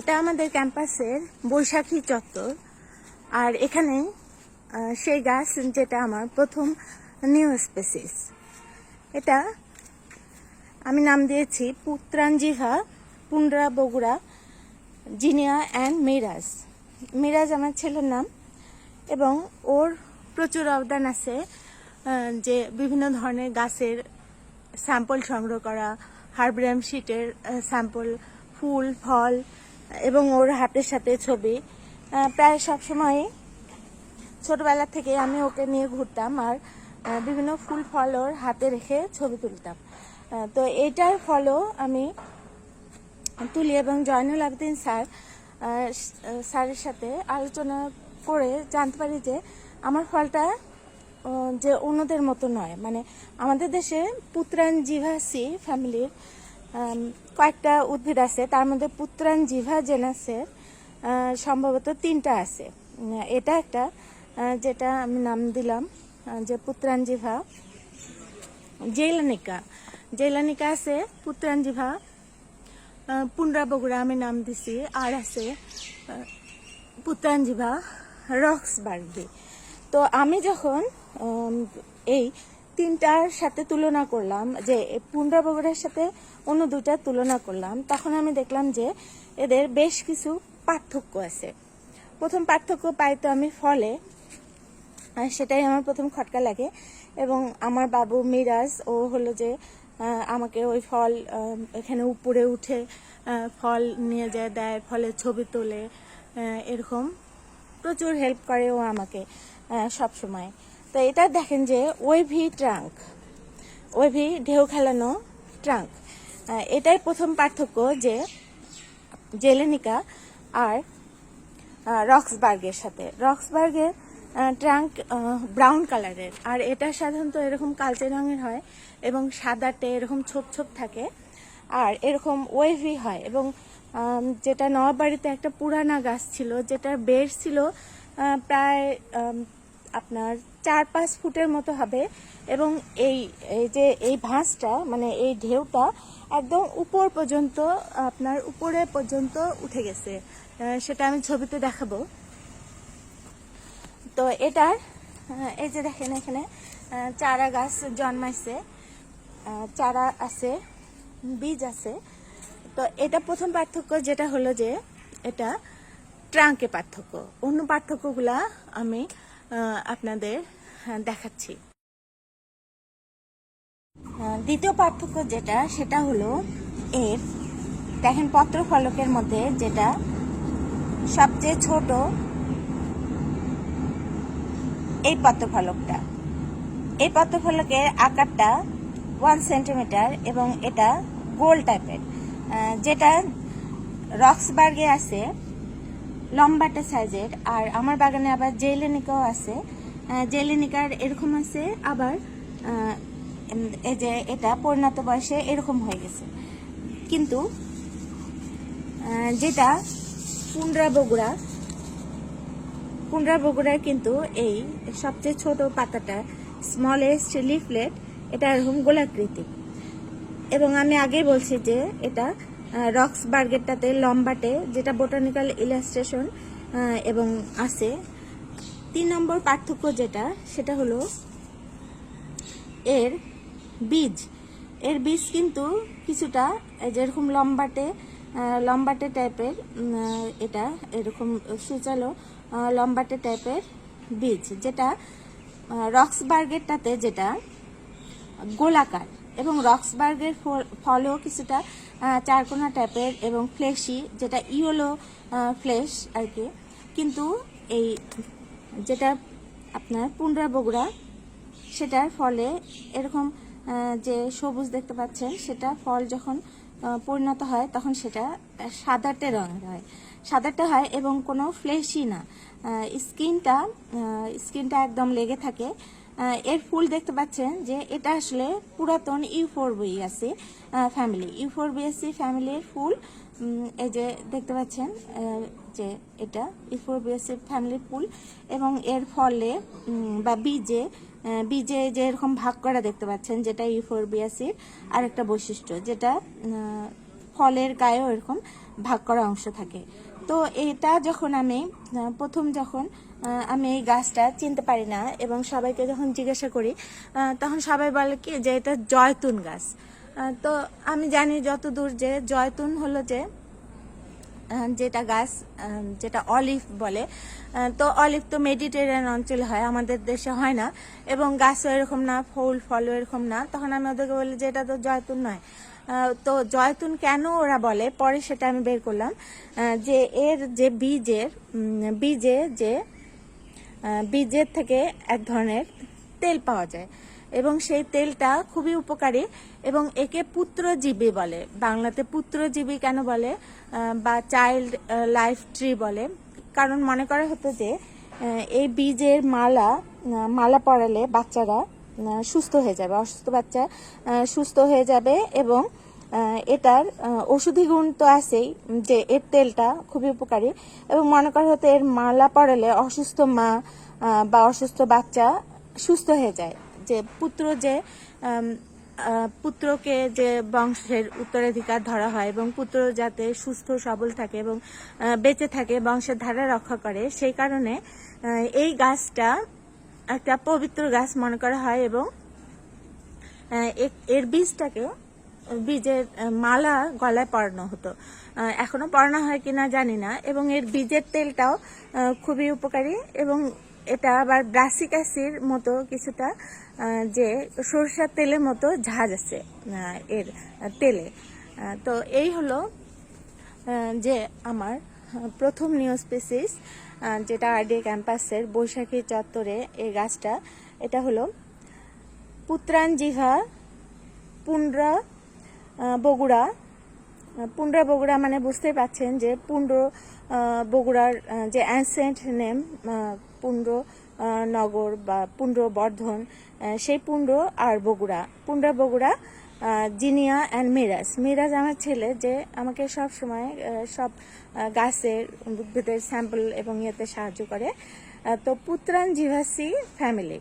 এটা আমাদের ক্যাম্পাসের বৈশাখী চত্বর। আর এখানে সেই গাছ যেটা আমার প্রথম নিউ স্পেসিস। এটা আমি নাম দিয়েছি পুত্রাঞ্জিভা পুন্ডরা বগুড়া জিনিয়া অ্যান্ড মিরাজ। মিরাজ আমার ছেলের নাম এবং ওর প্রচুর অবদান আছে যে বিভিন্ন ধরনের গাছের স্যাম্পল সংগ্রহ করা হার্ব্রাম শিটের স্যাম্পল, ফুল, ফল এবং ওর হাতের সাথে ছবি। প্রায় সব সময় ছোটবেলা থেকে আমি ওকে নিয়ে ঘুরতাম আর বিভিন্ন ফুল ফল ওর হাতে রেখে ছবি তুলতাম। তো এটার ফলও আমি তুলি এবং জয়নুল আবদিন স্যার স্যারের সাথে আলোচনা করে জানতে পারি যে আমার ফলটা যে অন্যদের মতো নয়। মানে আমাদের দেশে পুত্রান জিভাসি ফ্যামিলির কয়েকটা উদ্ভিদ আছে তার মধ্যে পুত্রান জিভা জেনাসের সম্ভবত তিনটা আছে। এটা একটা যেটা আমি নাম দিলাম যে পুত্রান জিভা জেলানিকা জেলানিকা আছে পুত্রান জিভা আহ, পুন্ডরা বগুড়া আমি নাম দিছি আর আছে পুত্রাঞ্জিভা রক্সবার্গি। তো আমি যখন এই তিনটার সাথে তুলনা করলাম, যে পুন্ডরা বগুড়ার সাথে অন্য দুইটার তুলনা করলাম, তখন আমি দেখলাম যে এদের বেশ কিছু পার্থক্য আছে। প্রথম পার্থক্য পাই তো আমি ফলে সেটাই আমার প্রথম খটকা লাগে, এবং আমার বাবু মিরাজ, ও হলো যে আমাকে ওই ফল এখানে উপরে উঠে ফল নিয়ে যায়, দেয়, ফলের ছবি তোলে এরকম প্রচুর হেল্প করে ও আমাকে সব সময় তো এটা দেখেন যে ওইভি ট্রাঙ্ক ওইভি ঢেউ খেলানো ট্রাঙ্ক। এটাই প্রথম পার্থক্য যে জেলেনিকা আর রক্সবার্গের সাথে। রক্সবার্গের ট্রাঙ্ক ব্রাউন কালারের। আর এটা সাধারণত এরকম কালচে রঙের হয় এবং সাদাটে এরকম ছোপ ছোপ থাকে। আর এরকম ওয়েভি হয় এবং যেটা নবাবাড়িতে একটা পুরানা গাছ ছিল, যেটার বের ছিল প্রায় আপনার চার পাঁচ ফুটের মতো হবে এবং এই এই যে এই ভাঁজটা মানে এই ঢেউটা একদম উপর পর্যন্ত, আপনার উপরে পর্যন্ত উঠে গেছে। সেটা আমি ছবিতে দেখাবো। তো এটার এই যে দেখেন এখানে চারা গাছ জন্মাইছে। চারা আছে, বীজ আছে। তো এটা প্রথম পার্থক্য যেটা হলো যে এটা ট্রাঙ্কে পার্থক্য। অন্য পার্থক্যগুলা আমি আপনাদের দেখাচ্ছি। দ্বিতীয় পার্থক্য যেটা, সেটা হলো এর, দেখেন পত্র ফলকের মধ্যে যেটা সবচেয়ে ছোট, এই পত্রফলকটা এই পত্রফলকের আকারটা ওয়ান সেন্টিমিটার এবং এটা গোল টাইপের যেটা রক্সবার্গে আছে, লম্বাটে সাইজের আর আমার বাগানে আবার জেলেনিকাও আছে জেলেনিকার এরকম আছে, আবার এই যে এটা পরিণত বয়সে এরকম হয়ে গেছে। কিন্তু যেটা পুন্ডরা বগুড়া পুন্ডরা বগুড়ার কিন্তু এই সবচেয়ে ছোট পাতাটা স্মলেস্ট লিফলেট এটা এরকম গোলাকৃতি। এবং আমি আগেই বলছি যে এটা রক্স বার্গেরটাতে লম্বাটে যেটা বোটানিক্যাল ইলাস্ট্রেশন এবং আছে তিন নম্বর পার্থক্য যেটা, সেটা হলো এর বীজ। এর বীজ কিন্তু কিছুটা যেরকম লম্বাটে লম্বাটে টাইপের এটা এরকম সুচালো লম্বাটে টাইপের বীজ, যেটা রক্সবার্গেরটাতে যেটা, গোলাকার এবং রক্সবার্গের ফল- ফলও কিছুটা চারকোনা টাইপের এবং ফ্লেশি যেটা ইয়েলো ফ্লেশ আর কি। কিন্তু এই যেটা আপনার পুনরা বগুড়া, সেটার ফলে এরকম যে সবুজ দেখতে পাচ্ছেন, সেটা ফল যখন পরিণত হয়, তখন সেটা সাদাটে রঙের হয়। সাদাটে হয় এবং কোনো ফ্লেশই না। স্কিনটা স্কিনটা একদম লেগে থাকে। এর ফুল দেখতে পাচ্ছেন যে এটা আসলে পুরাতন ইউফোরবিয়াসি ফ্যামিলি ইউফোরবিয়াসি ফ্যামিলির ফুল। এই যে দেখতে পাচ্ছেন যে এটা ইউফোরবিয়াসি ফ্যামিলির ফুল এবং এর ফলে বা বীজে বীজে যে এরকম ভাগ করা দেখতে পাচ্ছেন, যেটা ইউফোরবিয়াসির আরেকটা বৈশিষ্ট্য, যেটা ফলের গায়েও এরকম ভাগ করা অংশ থাকে। তো এটা যখন আমি প্রথম যখন আমি এই গাছটা চিনতে পারি না এবং সবাইকে যখন জিজ্ঞাসা করি তখন সবাই বলে কি যে এটা জয়তুন গাছ। তো আমি জানি যতদূর যে জয়তুন হলো যে যেটা গাছ যেটা অলিভ বলে তো অলিভ তো মেডিটেরিয়ান অঞ্চলে হয়, আমাদের দেশে হয় না এবং গাছও এরকম না, ফুল, ফলও এরকম না। তখন আমি ওদেরকে বলি যে এটা তো জয়তুন নয়। তো জয়তুন কেন ওরা বলে? পরে সেটা আমি বের করলাম যে এর যে বীজের বীজে যে বীজের থেকে এক ধরনের তেল পাওয়া যায়। এবং সেই তেলটা খুবই উপকারী এবং একে পুত্রজীবী বলে। বাংলাতে পুত্রজীবী কেন বলে? বা চাইল্ড লাইফ ট্রি বলে। কারণ মনে করা হতো যে এই বীজের মালা মালা পড়ালে বাচ্চারা সুস্থ হয়ে যাবে। অসুস্থ বাচ্চা সুস্থ হয়ে যাবে এবং এটার ওষুধি গুণ তো আছেই যে এর তেলটা খুবই উপকারী এবং মনে করা হতো এর মালা পড়ালে অসুস্থ মা বা অসুস্থ বাচ্চা সুস্থ হয়ে যায়। যে পুত্র যে পুত্রকে যে বংশের উত্তরাধিকার ধরা হয় এবং পুত্র যাতে সুস্থ সবল থাকে এবং বেঁচে থাকে, বংশের ধারা রক্ষা করে, সেই কারণে এই গাছটা একটা পবিত্র গাছ মনে করা হয় এবং এর বীজটাকে বীজের মালা গলায় পরানো হতো। আহ, এখনও পরানো হয় কিনা জানি না এবং এর বীজের তেলটাও খুবই উপকারী এবং এটা আবার ব্রাসিকাসির মতো কিছুটা যে সরষের তেলের মতো ঝাঁজ আছে এর তেলে। তো এই হলো যে আমার প্রথম নিউ স্পেসিস যেটা আরডি ক্যাম্পাসের বৈশাখী চত্বরে এই গাছটা। এটা হলো পুত্রাঞ্জিভা পুন্ড্রা আহ, বগুড়া। পুন্ড্রা বগুড়া মানে বুঝতেই পাচ্ছেন যে পুন্ড বগুড়ার যে অ্যানসেন্ট নেম পুন্ড নগর বা পুন্ড বর্ধন সেই পুন্ড আর Bogura. Pundra Bogura Zinnia and Miraj. Miraj আমার ছেলে যে আমাকে সব সময় সব গাছের উদ্ভিদের স্যাম্পল এবং ইয়েতে সাহায্য করে। তো পুত্রান জিভাসি ফ্যামিলি